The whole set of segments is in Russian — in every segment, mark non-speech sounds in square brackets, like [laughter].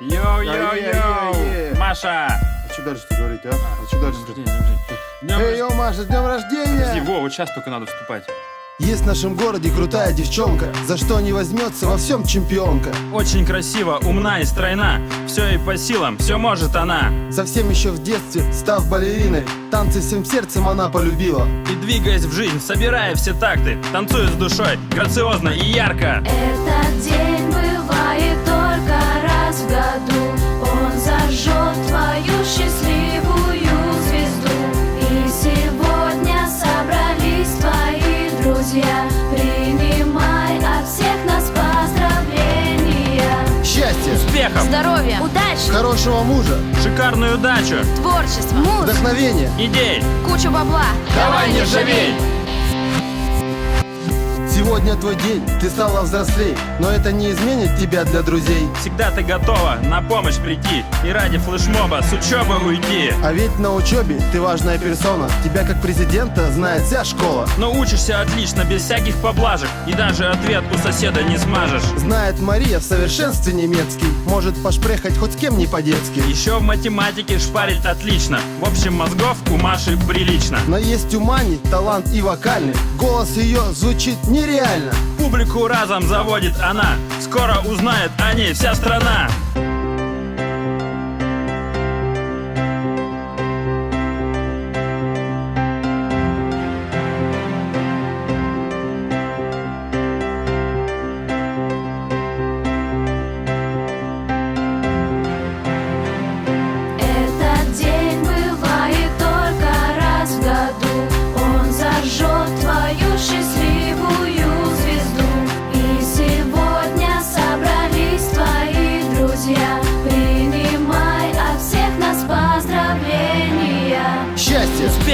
Йоу-йоу-йоу! Маша! А что дальше говорить, а? А что дальше? Днем рождения, днем рождения. Эй, йоу, Маша, с днем Подожди, рождения! Вова, вот сейчас только надо вступать. Есть в нашем городе крутая девчонка, за что не возьмется, во всем чемпионка. Очень красиво, умна и стройна. Все ей по силам, все может она. Совсем еще в детстве, став балериной, танцы всем сердцем она полюбила. И двигаясь в жизнь, собирая все такты, танцуя с душой, грациозно и ярко. Этот день друзья Принимай от всех нас поздравления. Счастья, Успехов, Здоровья, удачи, хорошего мужа, шикарную дачу, творчества, муз, вдохновения. идей. кучу бабла! Давай не ржавей! Сегодня твой день, ты стала взрослей, но это не изменит тебя для друзей. Всегда ты готова на помощь прийти и ради флешмоба с учебы уйти. А ведь на учебе ты важная персона, тебя как президента знает вся школа. Но учишься отлично, без всяких поблажек, и даже ответ у соседа не смажешь. Знает Мария в совершенстве немецкий, может пошпрехать хоть с кем не по-детски. Еще в математике шпарит отлично. В общем, мозгов у Маши прилично. Но есть у Мани талант и вокальный, голос ее звучит нереально. Публику разом заводит она. Скоро узнает о ней вся страна.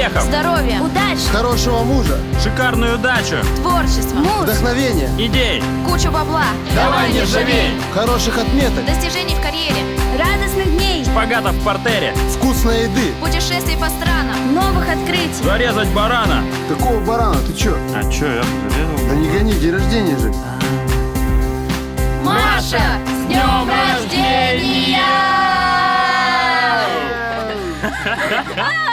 Успехов, Здоровья, удачи, хорошего мужа, шикарную дачу, творчества, муз, вдохновения, идей. кучу бабла. Давай не ржавей! хороших отметок, Достижений в карьере, радостных дней. Шпагатов в портере, вкусной еды. Путешествий по странам, новых открытий. Зарезать барана. Какого барана, ты чё? А чё, я зарезал? Да не гони, день рождения же. Маша, с днем рождения! [laughs]